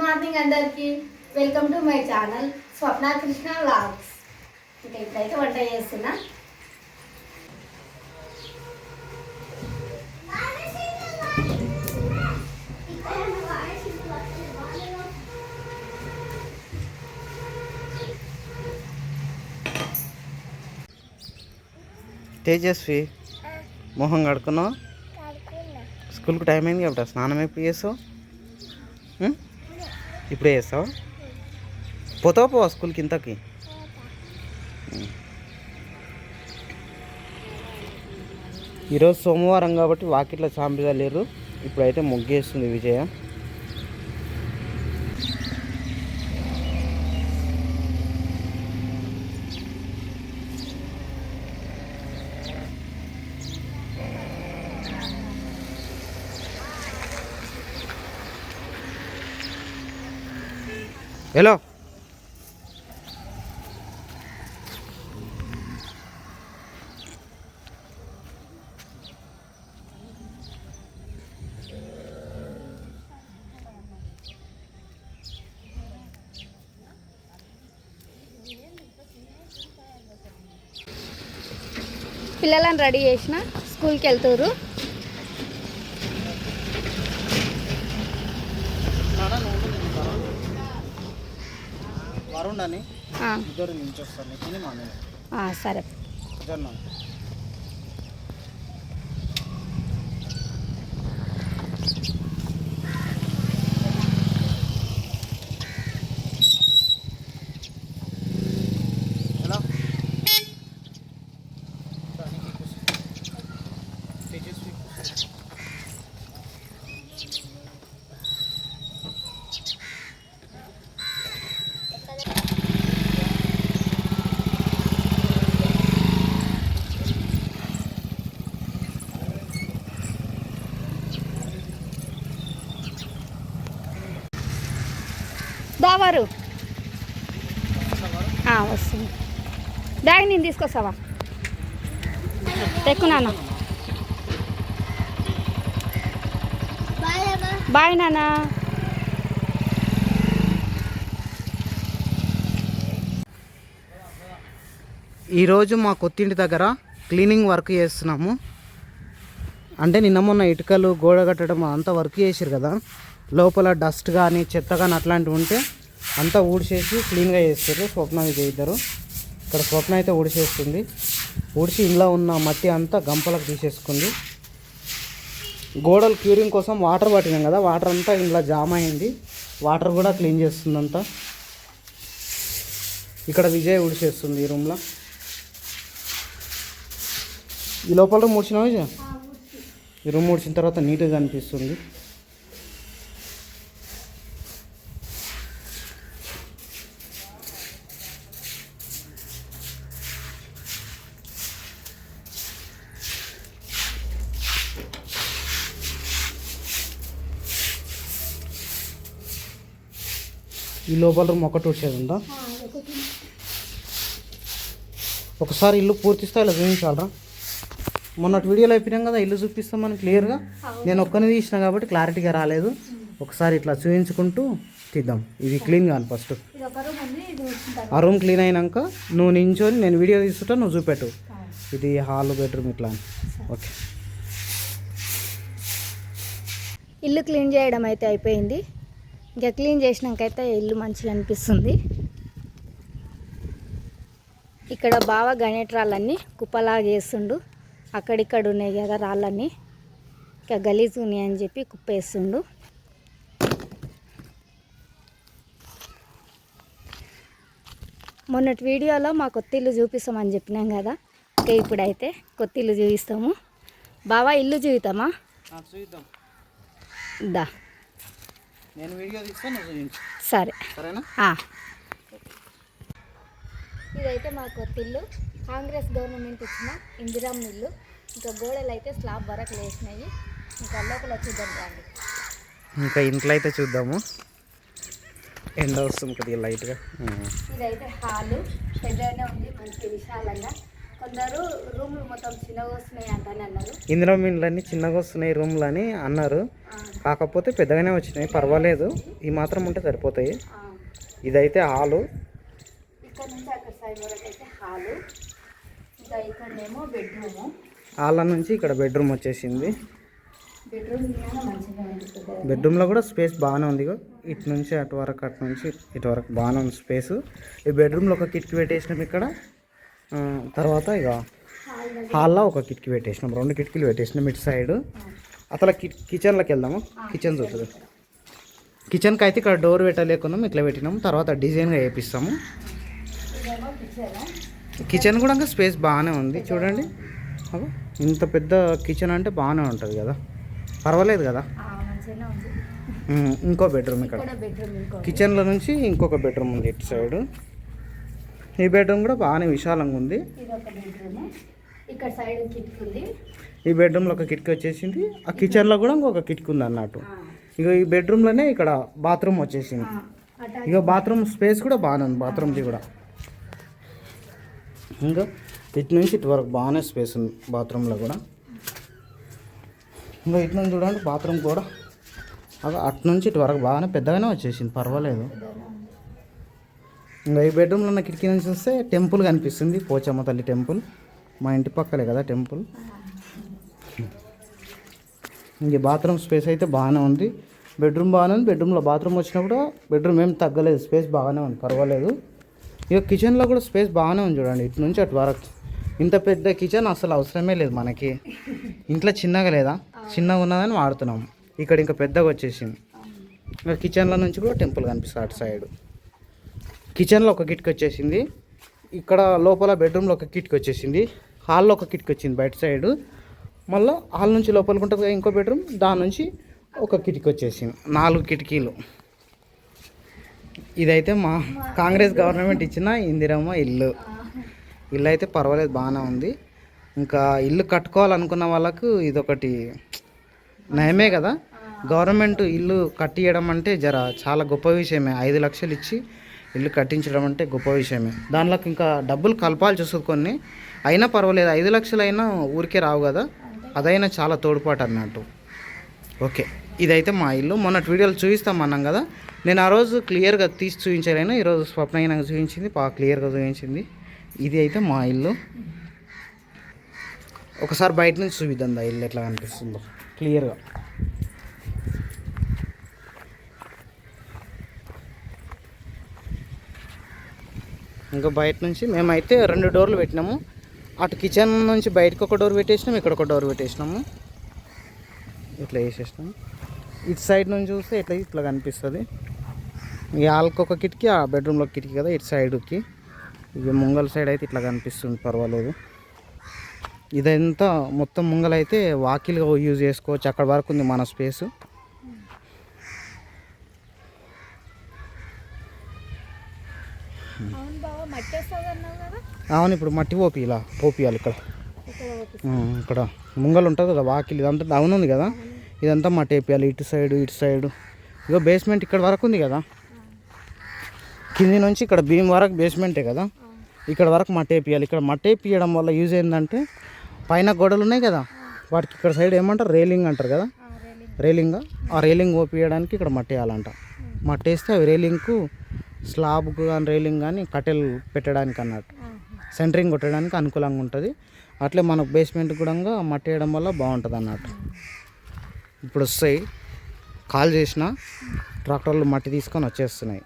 Morning అందరికి. Welcome to my channel Swapna Krishna vlogs ఇంకా ఇప్పుడైతే వంట చేస్తున్నా. తేజస్వి మొహం కడుకున్నావు స్కూల్కి టైం అయింది కాబట్టి స్నానం ఎప్పుడు చేస్తావు ఉం? ఇప్పుడే వేస్తావా పోతావా పోవా స్కూల్కి ఇంతకి? ఈరోజు సోమవారం కాబట్టి వాకిట్లో సాంబిదా లేరు ఇప్పుడైతే ముగ్గేస్తుంది విజయ. హలో పిల్లలను రెడీ చేసిన స్కూల్కి వెళ్తారు ఇద్దరు ఆ, సరే జొన్న ఎలా తేజస్వి దావారు. వస్తుంది. బ్యాగ్ నేను తీసుకొస్తావా? తెక్కు నాన్న. బాయ్ నాన్న. ఈరోజు మా కొత్తింటి దగ్గర క్లీనింగ్ వర్క్ చేస్తున్నాము. అంటే నిన్న మొన్న ఇటుకలు గోడ కట్టడం అంతా వర్క్ చేసారు కదా. లోపల డస్ట్ కానీ చెత్త కానీ అట్లాంటివి ఉంటే అంతా ఊడిచేసి క్లీన్గా చేస్తారు స్వప్న విజయ్ ఇద్దరు. ఇక్కడ స్వప్న అయితే ఊడిచేస్తుంది ఊడిచి ఇంట్లో ఉన్న మట్టి అంతా గంపలకు తీసేసుకుంది. గోడలు క్యూరింగ్ కోసం వాటర్ పట్టినాం కదా వాటర్ అంతా ఇంట్లో జామ్ అయింది. వాటర్ కూడా క్లీన్ చేస్తుంది అంతా. ఇక్కడ విజయ్ ఊడిచేస్తుంది ఈ రూమ్లో. ఈ లోపల రూమ్ ముడిచినావా విజయ్? ఈ రూమ్ ముడిచిన తర్వాత నీట్గా కనిపిస్తుంది. ఈ లోపల రూమ్ ఒకటి వచ్చేది ఉందా? ఒకసారి ఇల్లు పూర్తి స్థాయిలో చూపించాలరా. మొన్నటి వీడియోలో అయిపోయినాం కదా ఇల్లు చూపిస్తాం మనం క్లియర్గా నేను ఒక్కనే తీసిన కాబట్టి క్లారిటీగా రాలేదు. ఒకసారి ఇట్లా చూపించుకుంటూ తీద్దాం. ఇది క్లీన్ కాను ఫస్ట్. ఆ రూమ్ క్లీన్ అయినాక నువ్వు నించొని నేను వీడియో తీసుకుంటా నువ్వు చూపెట్టు. ఇది హాల్ బెడ్రూమ్ ఇట్లా అని. ఓకే. ఇల్లు క్లీన్ చేయడం అయితే అయిపోయింది. ఇంకా క్లీన్ చేసినాకైతే ఇల్లు మంచిగా అనిపిస్తుంది. ఇక్కడ బాగా గణేట్ రాళ్ళన్నీ కుప్పలాగా వేస్తుండు అక్కడిక్కడ ఉన్నాయి కదా రాళ్ళన్నీ. ఇంకా గలీజ్ ఉన్నాయి అని చెప్పి కుప్ప వేస్తుండు మొన్నటి వీడియోలో మా కొత్త ఇల్లు చూపిస్తామని చెప్పినాం కదా. ఇంకా ఇప్పుడైతే కొత్త ఇల్లు చూపిస్తాము. బావా ఇల్లు చూపిస్తామా చూద్దాం. దా. నేను వీడియో తీస్తాను చూపించు. సరే. సరేనా. ఇదైతే మా కొత్త ఇల్లు. కాంగ్రెస్ గవర్నమెంట్ ఇచ్చిన ఇందిరమ్మ ఇల్లు. ఇంకా గోడలు అయితే స్లాబ్ వరకు లేచినాయి. ఇంకా లోపల చూద్దాం రండి. ఇంకా ఇంట్లో అయితే చూద్దాము. ఎండ వస్తుంది కొద్దిగా లైట్గా. ఇదైతే హాలు. పెద్దగానే ఉంది మంచి విశాలంగా. కొందరు రూములు మొత్తం చిన్నగా వస్తున్నాయి అంటని అన్నారు. ఇందులో మీన్లన్నీ చిన్నగా వస్తున్నాయి రూమ్లు అని అన్నారు. కాకపోతే పెద్దగానే వచ్చినాయి పర్వాలేదు. ఈ మాత్రం ఉంటే సరిపోతాయి. ఇదైతే హాలు. ఇక్కడ నుంచి అక్కడ సైడ్ వరకు అయితే హాలు. ఇంకా ఇక్కడనేమో బెడ్రూము. హాల్ నుంచి ఇక్కడ బెడ్రూమ్ వచ్చేసింది. బెడ్రూమ్లో కూడా స్పేస్ బాగానే ఉంది. ఇటు నుంచి అటు వరకు అటు నుంచి ఇటు వరకు బాగానే ఉంది స్పేస్. ఈ బెడ్రూమ్లో ఒక కిటికీ పెట్టేసినాం ఇక్కడ. తర్వాత ఇక హాల్లో ఒక కిటికీ పెట్టేసినాం. రెండు కిటికీలు పెట్టేసినాం ఇటు సైడ్. అసలు కి కిచెన్లోకి వెళ్దాము? కిచెన్ చూస్తుంది కిచెన్కి అయితే ఇక్కడ డోర్ పెట్టలేకున్నాం ఇట్లా పెట్టినాం. తర్వాత డిజైన్గా వేపిస్తాము. కిచెన్ కూడా ఇంకా స్పేస్ బాగానే ఉంది. చూడండి. ఇంత పెద్ద కిచెన్ అంటే బాగానే ఉంటుంది కదా. పర్వాలేదు కదా? ఇంకో బెడ్రూమ్ ఇక్కడ. కిచెన్లో నుంచి ఇంకొక బెడ్రూమ్ ఉంది ఇటు సైడ్. ఈ బెడ్రూమ్ కూడా బాగానే విశాలంగా ఉంది. ఇది ఒక బెడ్రూమ్ ఇక్కడ సైడ్ కిటికీ ఉంది. ఈ బెడ్రూమ్లో ఒక కిటికీ వచ్చేసింది. ఆ కిచెన్లో కూడా ఇంకొక కిటికీ ఉంది అన్నట్టు. ఇక ఈ బెడ్రూమ్లోనే ఇక్కడ బాత్రూమ్ వచ్చేసింది. ఇక బాత్రూమ్ స్పేస్ కూడా బాగానే ఉంది బాత్రూమ్ది కూడా. ఇంకా ఇటు నుంచి ఇటు వరకు బాగానే స్పేస్ ఉంది బాత్రూంలో కూడా. ఇంకా ఇటు నుంచి చూడండి బాత్రూమ్ కూడా. అటు నుంచి ఇటు వరకు బాగానే పెద్దగానే వచ్చేసింది పర్వాలేదు. ఇంకా ఈ బెడ్రూమ్లో ఉన్న కిటికీ నుంచి చూస్తే టెంపుల్ కనిపిస్తుంది పోచమ్మ తల్లి టెంపుల్ మా ఇంటి పక్కలే కదా టెంపుల్ ఇంక బాత్రూమ్ స్పేస్ అయితే బాగానే ఉంది. బెడ్రూమ్ బాగానే ఉంది. బెడ్రూమ్లో బాత్రూమ్ వచ్చినప్పుడు బెడ్రూమ్ ఏం తగ్గలేదు. స్పేస్ బాగానే ఉంది. పర్వాలేదు. ఇక కిచెన్లో కూడా స్పేస్ బాగానే ఉంది చూడండి. ఇటు నుంచి అటు వరకు. ఇంత పెద్ద కిచెన్ అసలు అవసరమే లేదు మనకి. ఇంట్లో చిన్నగా లేదా? చిన్నగా ఉన్నదని వాడుతున్నాం. ఇక్కడ ఇంకా పెద్దగా వచ్చేసింది. ఇంకా కిచెన్లో నుంచి కూడా టెంపుల్ కనిపిస్తుంది అటు సైడ్ కిచెన్లో ఒక కిట్కి వచ్చేసింది. ఇక్కడ లోపల బెడ్రూమ్లో ఒక కిట్కి వచ్చేసింది. హాల్లో ఒక కిట్కి వచ్చింది బయట సైడ్. మళ్ళీ హాల్ నుంచి లోపలికి ఉంటుంది ఇంకో బెడ్రూమ్ దాని నుంచి ఒక కిటికీ వచ్చేసింది. నాలుగు కిటికీలు. ఇదైతే మా కాంగ్రెస్ గవర్నమెంట్ ఇచ్చిన ఇందిరమ్మ ఇల్లు. ఇల్లు అయితే పర్వాలేదు బాగానే ఉంది. ఇంకా ఇల్లు కట్టుకోవాలనుకున్న వాళ్ళకు ఇదొకటి నయమే కదా. గవర్నమెంట్ ఇల్లు కట్టియడం అంటే జర చాలా గొప్ప విషయమే. ఐదు లక్షలు ఇచ్చి ఇల్లు కట్టించడం అంటే గొప్ప విషయమే. దానిలోకి ఇంకా డబ్బులు కలపాల్సి వస్తుంది కొన్ని. అయినా పర్వాలేదు ఐదు లక్షలు అయినా ఊరికే రావు కదా. అదైనా చాలా తోడ్పాటు అన్నట్టు. ఓకే ఇదైతే మా ఇల్లు. మొన్నటి వీడియోలు చూపిస్తాం అన్నాం కదా. నేను ఆ రోజు క్లియర్గా తీసి చూపించలేను. ఈరోజు స్వప్న అయినా చూపించింది బాగా క్లియర్గా చూపించింది. ఇది అయితే మా ఇల్లు. ఒకసారి బయట నుంచి చూపిద్దాం దా ఇల్లు ఎట్లా కనిపిస్తుందో. క్లియర్గా. ఇంకా బయట నుంచి మేమైతే రెండు డోర్లు పెట్టినాము. అటు కిచెన్ నుంచి బయటకు ఒక డోర్ పెట్టేసినాము ఇక్కడ ఒక డోర్ పెట్టేసినాము. ఇట్లా వేసేసినాము ఇటు సైడ్ నుంచి చూస్తే ఇట్లా ఇట్లా కనిపిస్తుంది. ఈ ఒక కిటికీ ఆ బెడ్రూమ్లో కిటికీ కదా ఇటు సైడ్కి. ఇక ముంగల్ సైడ్ అయితే ఇట్లా కనిపిస్తుంది పర్వాలేదు. ఇదంతా మొత్తం ముంగలైతే వాకిల్గా యూజ్ చేసుకోవచ్చు అక్కడ వరకు ఉంది మన స్పేసు. అవును ఇప్పుడు మట్టి పోపియాల పోపియాలి ఇక్కడ. ఇక్కడ ముంగల్ ఉంటుంది కదా వాకిల్ ఇదంతా డౌన్ ఉంది కదా. ఇదంతా మట్టి వేపియాలి ఇటు సైడ్ ఇటు సైడ్. ఇగో బేస్మెంట్ ఇక్కడ వరకు ఉంది కదా. కింది నుంచి ఇక్కడ భీమ్ వరకు బేస్మెంటే కదా. ఇక్కడ వరకు మట్టి వేపియాలి. ఇక్కడ మట్టి వేపియడం వల్ల యూజ్ ఏంటంటే పైన గోడలు ఉన్నాయి కదా. వాటికి ఇక్కడ సైడ్ ఏమంటారు? రేలింగ్ అంటారు కదా. రేలింగ్ ఆ? రేలింగ్ ఓపియడానికి ఇక్కడ మట్టి వేయాలంట. మట్టి వేస్తే అవి రేలింగ్కు స్లాబ్కు కానీ రైలింగ్ కానీ కట్టెలు పెట్టడానికి అన్నట్టు. సెంటరింగ్ కొట్టడానికి అనుకూలంగా ఉంటుంది. అట్లే మనకు బేస్మెంట్ కూడా మట్టి వేయడం వల్ల బాగుంటుంది అన్నట్టు. ఇప్పుడు వస్తాయి. కాల్ చేసిన ట్రాక్టర్లు మట్టి తీసుకొని వచ్చేస్తున్నాయి.